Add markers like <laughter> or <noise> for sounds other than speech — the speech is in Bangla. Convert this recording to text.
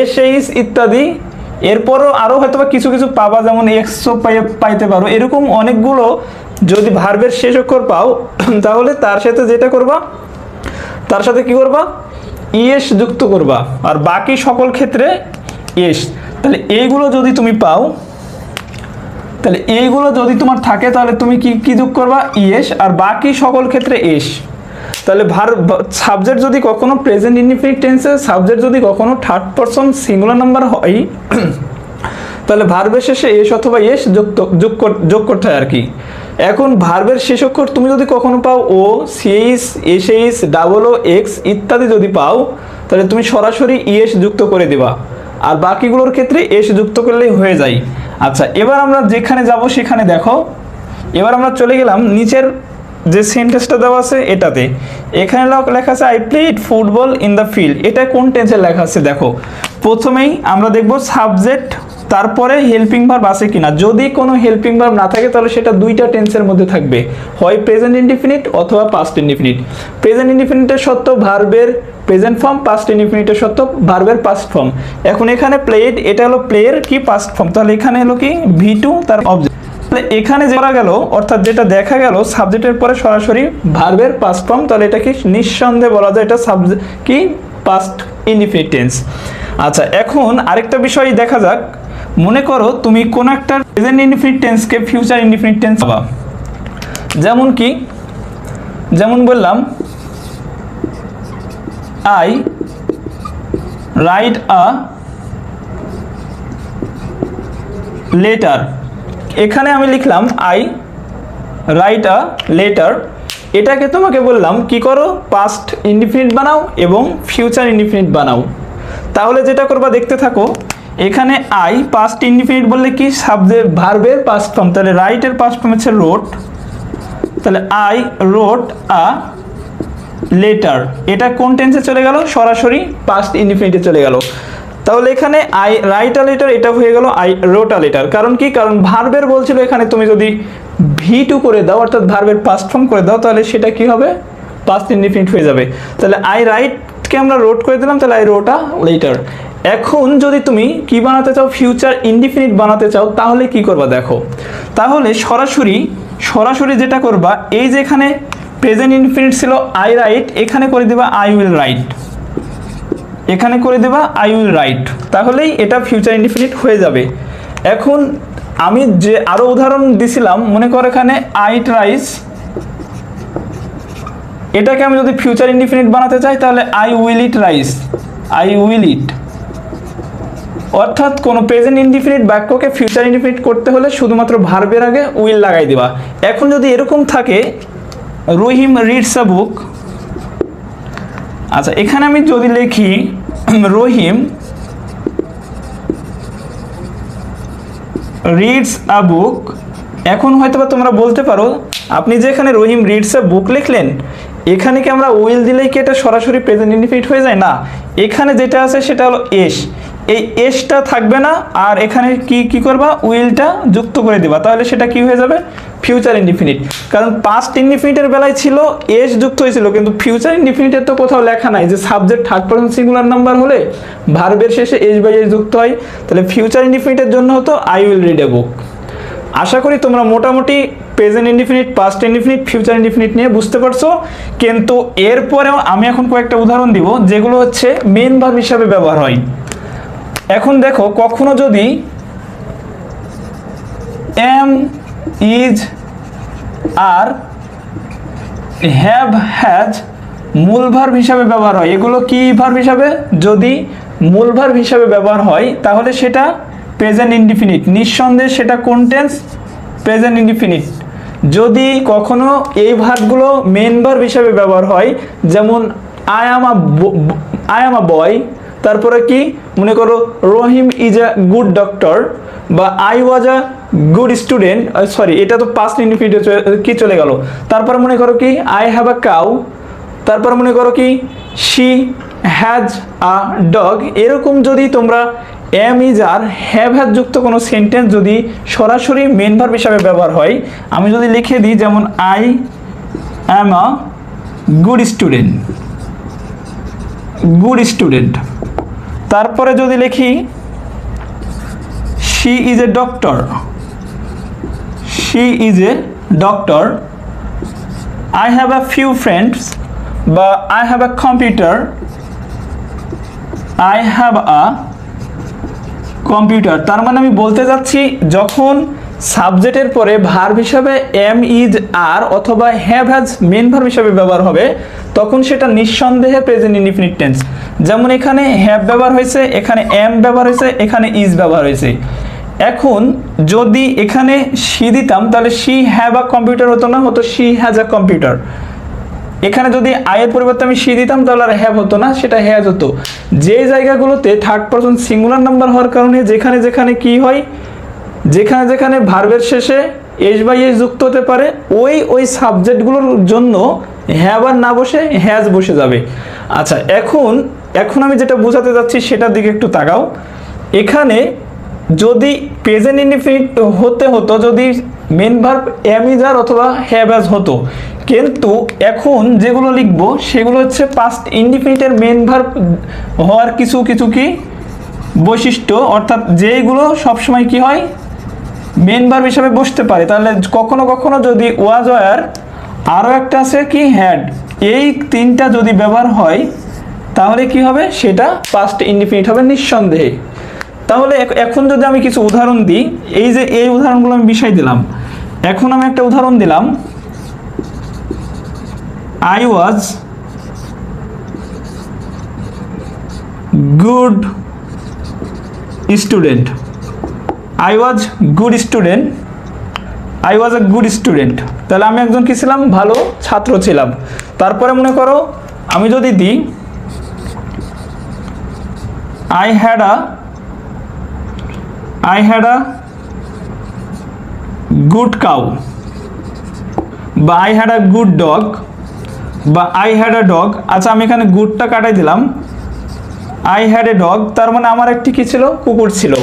এস এইচ ইত্যাদি। এরপরও আরও হয়তো কিছু কিছু পাবা, যেমন এক্সও পাইতে পারো। এরকম অনেকগুলো যদি ভার্বের শেষ অক্ষর পাও, <clears throat> তাহলে তার সাথে যেটা করবা, তার সাথে কি করবা? ইয়েস যুক্ত করবা। আর বাকি সকল ক্ষেত্রে এস তাহলে এইগুলো যদি তুমি পাও, তাহলে এইগুলো যদি তোমার থাকে, তাহলে তুমি কি কি যোগ করবা? ইয়েস। আর বাকি সকল ক্ষেত্রে এস। তাহলে ভার সাবজেক্ট যদি কখনো প্রেজেন্ট ইনডিফিনিট টেন্সে সাবজেক্ট যদি কখনো থার্ড পারসন সিঙ্গুলার নাম্বার হয়, <clears throat> তাহলে ভার্বের শেষে এস অথবা এস যুক্ত যোগ যোগ করতে হয় আর কি। এখন ভার্বের শেষ অক্ষর তুমি যদি কখনো পাও O C H S H double O X ইত্যাদি যদি পাও, তাহলে তুমি সরাসরি ইএস যুক্ত করে দিবা। আর বাকিগুলোর ক্ষেত্রে এস যুক্ত করলেই হয়ে যায়। আচ্ছা এবার আমরা যেখানে যাব সেখানে দেখো। এবার আমরা চলে গেলাম নিচের যে সেন্টেন্সটা দেওয়া আছে এটাতে। এখানে লেখা আছে I played football in the field এটা কোন টেন্সে লেখা আছে দেখো। প্রথমেই আমরা দেখব সাবজেক্ট তারপরে হেল্পিং ভার্ব আছে কিনা। যদি কোনো হেল্পিং ভার্ব না থাকে, তাহলে সেটা দুইটা টেন্সের মধ্যে থাকবে। হয় প্রেজেন্ট ইনডিফিনিট অথবা পাস্ট ইনডিফিনিট প্রেজেন্ট ইনডিফিনিটের সত্য ভার্বের প্রেজেন্ট ফর্ম পাস্ট ইনডিফিনিটের সত্য ভার্বের পাস্ট ফর্ম এখন এখানে প্লেড এটা হলো প্লেয়ের কি পাস্ট ফর্ম তাহলে এখানে হলো কি ভি টু তার অবজেক্ট তাহলে এখানে যে করা গেল, অর্থাৎ যেটা দেখা গেল সাবজেক্টের পরে সরাসরি ভার্বের পাস্ট ফর্ম তাহলে এটাকে নিঃসন্দেহে বলা যায় এটা সাবজেক্ট কি? পাস্ট ইনডিফিনিট টেন্স আচ্ছা এখন আরেকটা বিষয় দেখা যাক। মনে করো তুমি কোন একটা প্রেজেন্ট ইনডিফিনিট টেন্সকে ফিউচার ইনডিফিনিট টেন্স পাবা। যেমন কি, যেমন বললাম আই রাইট আ লেটার এখানে আমি লিখলাম আই রাইট আ লেটার এটাকে তোমাকে বললাম, কি করো? পাস্ট ইনডিফিনিট বানাও এবং ফিউচার ইনডিফিনিট বানাও। তাহলে যেটা করবা দেখতে থাকো, এখানে আই পাস্ট ইনডিফিনিট বললে কি? সাবজেক্ট ভার্বের পাস্ট ফর্ম তাহলে রাইটের পাস্ট ফর্ম হচ্ছে রোট তাহলে আই রোট আ লেটার এটা কোন টেন্সে চলে গেল? সরাসরি পাস্ট ইনডিফিনিটে চলে গেল। তাহলে এখানে আই রাইট লেটার এটা হয়ে গেল আই রোট লেটার কারণ কি? কারণ ভার্বের বলছিল এখানে তুমি যদি ভি টু করে দাও, অর্থাৎ ভার্বের পাস্ট ফর্ম করে দাও, তাহলে সেটা কি হবে? পাস্ট ইনডিফিনিট হয়ে যাবে। তাহলে আই রাইটকে আমরা রোট করে দিলাম, তাহলে আই রোটা লেটার এখন যদি তুমি কি বানাতে চাও? ফিউচার ইনডিফিনিট বানাতে চাও, তাহলে কি করবা দেখো? তাহলে সরাসরি সরাসরি যেটা করবা, এই যে এখানে প্রেজেন্ট ইনফিনিট ছিল আই রাইট এখানে করে দিবা আই উইল রাইট এখানে করে দেবা আই উইল রাইট তাহলেই এটা ফিউচার ইনডিফিনিট হয়ে যাবে। এখন আমি যে আরও উদাহরণ দিছিলাম, মনে করো এখানে আইট রাইস এটাকে আমি যদি ফিউচার ইনডিফিনিট বানাতে চাই, তাহলে I will eat rice I will eat অর্থাৎ কোনো প্রেজেন্ট ইনডিফিনিট বাক্যকে ফিউচার ইনডিফিনিট করতে হলে শুধুমাত্র ভার্বের আগে উইল লাগাই দিবা। এখন যদি এরকম থাকে রহিম রিডস আ বুক আচ্ছা এখানে আমি যদি লিখি রহিম রিডস আ বুক এখন হয়তো বা তোমরা বলতে পারো, আপনি যে এখানে রহিম রিডস আ বুক লিখলেন, এখানে কি আমরা উইল দিলেই কি এটা সরাসরি প্রেজেন্ট ইনডিফিনিট হয়ে যায়? না, এখানে যেটা আছে সেটা হলো এস। এই এসটা থাকবে না, আর এখানে কি কি করবা? উইলটা যুক্ত করে দিবা। তাহলে সেটা কি হয়ে যাবে? ফিউচার ইনডিফিনিট কারণ পাস্ট ইনডিফিনিটের বেলায় ছিল এস যুক্ত হয়েছিল, কিন্তু ফিউচার ইনডিফিনিটের তো কোথাও লেখা নাই যে subject third person singular number হলে ভার্বের শেষে এস বাই এস যুক্ত হয়। তাহলে ফিউচার ইনডিফিনিটের জন্য হতো I will read a book আশা করি তোমরা মোটামুটি present indefinite past indefinite future indefinite নিয়ে বুঝতে পারছ। কিন্তু এরপরেও আমি এখন কয়েকটা উদাহরণ দিব, যেগুলো হচ্ছে মেন ভার্ব হিসাবে ব্যবহার হয়। এখন দেখো, কখনো যদি am is are have has মূল ভার্ব হিসাবে ব্যবহার হয়। এগুলো কি ভার্ব হিসাবে? যদি মূল ভার্ব হিসাবে ব্যবহার হয়, তাহলে সেটা প্রেজেন্ট ইনডিফিনিট নিঃসন্দেহে সেটা কোন টেন্স প্রেজেন্ট ইনডিফিনিট যদি কখনো এই ভার্বগুলো মেন ভার্ব হিসাবে ব্যবহার হয়, যেমন I am a I am আ বয় তারপরে কি? মনে করো, Rahim is a good doctor বা I was a good student sorry এটা তো পাস্ট ইনডিফিনিটে কি চলে গেল? তারপর মনে করো কি আই হ্যাভ আ কাউ তারপর মনে করো কি শি হ্যাজ আ ডগ এরকম যদি তোমরা am is are have has যুক্ত কোনো সেন্টেন্স যদি সরাসরি মেন ভার্ব হিসাবে ব্যবহার হয়, আমি যদি লিখে দিই, যেমন I am a good student good student তারপরে যদি লিখি she is a doctor she is a doctor I have a few friends বা I have a computer I have a computer তার মানে আমি বলতে যাচ্ছি, যখন সাবজেক্টের পরে ভার্ব হিসাবে এম ইজ আর অথবা হ্যাভ হ্যাজ মেন ভার্ব হিসাবে ব্যবহার হবে, তখন সেটা নিঃসন্দেহে প্রেজেন্ট ইনডিফিনিট টেন্স যেমন এখানে হ্যাভ ব্যবহার হয়েছে, এখানে এম ব্যবহার হয়েছে, এখানে ইজ ব্যবহার হয়েছে। এখন যদি এখানে সি দিতাম, তাহলে সি হ্যাভ আ কম্পিউটার হতো না, হতো সি হ্যাজ আ কম্পিউটার এখানে যদি আয়ের পরিবর্তে আমি সি দিতাম, তাহলে আর হ্যাভ হতো না, সেটা হ্যাজ হতো। যে জায়গাগুলোতে থার্ড পারসন সিঙ্গুলার নাম্বার হওয়ার কারণে যেখানে যেখানে কি হয়, যেখানে যেখানে ভার্বের শেষে এস বাই এস যুক্ত হতে পারে, ওই ওই সাবজেক্টগুলোর জন্য হ্যাভ আর না বসে হ্যাজ বসে যাবে। আচ্ছা এখন এখন আমি যেটা বোঝাতে যাচ্ছি, সেটার দিকে একটু তাকাও। এখানে যদি প্রেজেন্ট ইনডিফিনিট হতে হতো, যদি মেন ভার্ব অ্যামিজার অথবা হ্যাভাজ হতো, কিন্তু এখন যেগুলো লিখব, সেগুলো হচ্ছে পাস্ট ইনডিফিনিটের মেন ভার্ব হওয়ার কিছু কিছু কি বৈশিষ্ট্য, অর্থাৎ যেইগুলো সবসময় কি হয়? মেন ভার্ব হিসাবে বসতে পারে। তাহলে কখনো কখনো যদি ওয়াজ ওয়ার আরও একটা আছে কি? হ্যাড এই তিনটা যদি ব্যবহার হয়, তাহলে কি হবে? সেটা পাস্ট ইনডিফিনিট হবে নিঃসন্দেহে। তাহলে এখন যদি আমি কিছু উদাহরণ দিই, এই যে এই উদাহরণগুলো আমি বিষয় দিলাম। এখন আমি একটা উদাহরণ দিলাম। I was good student I was good student I was a good student তাহলে আমি একজন কি ছিলাম? ভালো ছাত্র ছিলাম। তারপরে মনে করো, আমি যদি দিই I had a I had a good cow বা I had a good dog বা আই হ্যাড আ ডগ আচ্ছা আমি এখানে গুডটা কাটাই দিলাম। আই হ্যাড এ ডগ তার মানে আমার একটি কি ছিল? কুকুর ছিল।